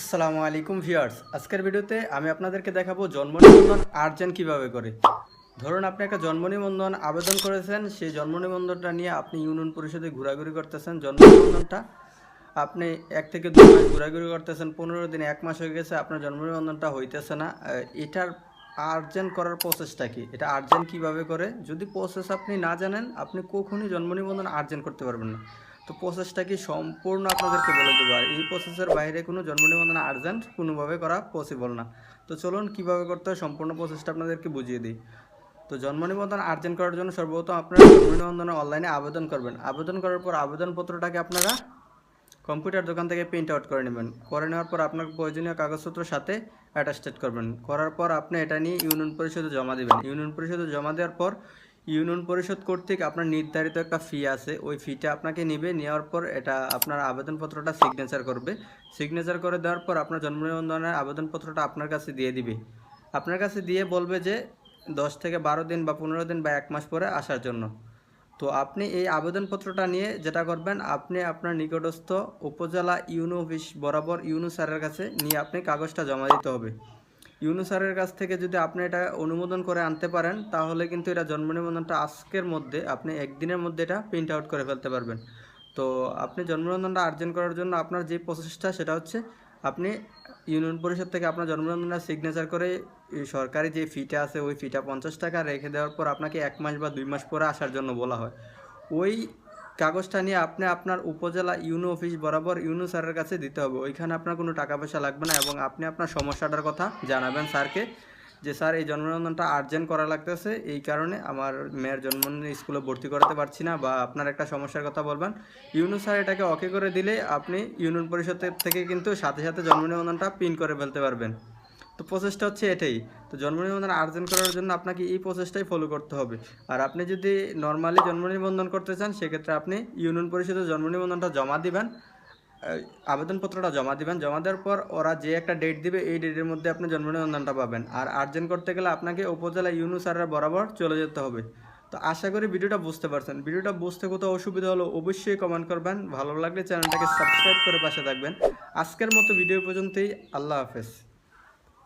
আসসালামু আলাইকুম ভিউয়ার্স। আজকের ভিডিওতে আমি আপনাদেরকে দেখাবো জন্ম নিবন্ধন আর্জেন্ট কীভাবে করে। ধরুন আপনি একটা জন্ম নিবন্ধন আবেদন করেছেন, সেই জন্ম নিবন্ধনটা নিয়ে আপনি ইউনিয়ন পরিষদে ঘোরাঘুরি করতেছেন। জন্ম নিবন্ধনটা আপনি এক থেকে দু মাস ঘোরাঘুরি করতেছেন, পনেরো দিন, এক মাস হয়ে গেছে, আপনার জন্ম নিবন্ধনটা হইতেছে না। এটার আর্জেন্ট করার প্রসেসটা কি? এটা আর্জেন্ট কীভাবে করে? যদি প্রসেস আপনি না জানেন, আপনি কখনই জন্ম নিবন্ধন আর্জেন্ট করতে পারবেন না। তো প্রসেসটা কি সম্পূর্ণ আপনাদেরকে বলে দেবো। আর এই প্রসেসের বাইরে কোনো জন্ম নিবন্ধন আর্জেন্ট কোনোভাবে করা পসিবল না। তো চলুন কীভাবে করতে হয় সম্পূর্ণ প্রসেসটা আপনাদেরকে বুঝিয়ে দিই। তো জন্ম নিবন্ধন আর্জেন্ট করার জন্য সর্বপ্রথম আপনারা জন্ম নিবন্ধনে অনলাইনে আবেদন করবেন। আবেদন করার পর আবেদনপত্রটাকে আপনারা কম্পিউটার দোকান থেকে প্রিন্ট আউট করে নেবেন। করে নেওয়ার পর আপনার প্রয়োজনীয় কাগজপত্র সাথে অ্যাটাস্টেড করবেন। করার পর আপনি এটা নিয়ে ইউনিয়ন পরিষদে জমা দেবেন। ইউনিয়ন পরিষদে জমা দেওয়ার পর ইউনিয়ন পরিষদ কর্তৃক আপনার নির্ধারিত একটা ফি আছে। ওই ফিটা আপনাকে নেবে, নেওয়ার পর এটা আপনার আবেদনপত্রটা সিগনেচার করবে। সিগনেচার করে দেওয়ার পর আপনার জন্ম নিবন্ধনের আবেদনপত্রটা আপনার কাছে দিয়ে দিবে। আপনার কাছে দিয়ে বলবে যে দশ থেকে বারো দিন বা পনেরো দিন বা এক মাস পরে আসার জন্য। তো আপনি এই আবেদনপত্রটা নিয়ে যেটা করবেন, আপনি আপনার নিকটস্থ উপজেলা ইউনো অফিস বরাবর ইউনো স্যারের কাছে নিয়ে আপনি কাগজটা জমা দিতে হবে। ইউনো স্যারের কাছ থেকে যদি আপনি এটা অনুমোদন করে আনতে পারেন, তাহলে কিন্তু এটা জন্ম নিবন্ধনটা আজকের মধ্যে আপনি একদিনের মধ্যে এটা প্রিন্ট আউট করে ফেলতে পারবেন। তো আপনি জন্ম নিবন্ধনটা আর্জন করার জন্য আপনার যে প্রসেসটা সেটা হচ্ছে আপনি ইউনিয়ন পরিষদ থেকে আপনার জন্ম নিবন্ধনটা সিগনেচার করে সরকারি যে ফিটা আছে, ওই ফিটা পঞ্চাশ টাকা রেখে দেওয়ার পর আপনাকে এক মাস বা দুই মাস পরে আসার জন্য বলা হয়। ওই কাগজটা নিয়ে আপনি আপনার উপজেলা ইউনো অফিস বরাবর ইউনো স্যারের কাছে দিতে হবে। ওইখানে আপনার কোনো টাকা পয়সা লাগবে না এবং আপনি আপনার সমস্যাটার কথা জানাবেন স্যারকে যে, স্যার, এই জন্মনিবন্ধনটা আর্জেন্ট করা লাগতেছে। এই কারণে আমার মেয়ের জন্মদিন স্কুলে ভর্তি করাতে পারছি না বা আপনার একটা সমস্যার কথা বলবেন। ইউনো স্যার এটাকে অকে করে দিলে আপনি ইউনিয়ন পরিষদের থেকে কিন্তু সাথে সাথে জন্ম নিবন্ধনটা পিন করে ফেলতে পারবেন। তো প্রসেসটা হচ্ছে এটাই। তো জন্ম নিবন্ধন আর্জন করার জন্য আপনাকে এই প্রসেসটাই ফলো করতে হবে। আর আপনি যদি নর্মালি জন্ম নিবন্ধন করতে চান, সেক্ষেত্রে আপনি ইউনিয়ন পরিষদে জন্ম নিবন্ধনটা জমা দিবেন আবেদনপত্রটা জমা দিবেন। জমা দেওয়ার পর ওরা যে একটা ডেট দিবে, এই ডেটের মধ্যে আপনি জন্ম নিবন্ধনটা পাবেন। আর আর্জেন্ট করতে গেলে আপনাকে উপজেলা ইউনু স্যারের বরাবর চলে যেতে হবে। তো আশা করি ভিডিওটা বুঝতে পারছেন। ভিডিওটা বুঝতে কোথাও অসুবিধা হলো অবশ্যই কমেন্ট করবেন। ভালো লাগলে চ্যানেলটাকে সাবস্ক্রাইব করে পাশে থাকবেন। আজকের মতো ভিডিও পর্যন্তই। আল্লাহ হাফেজ।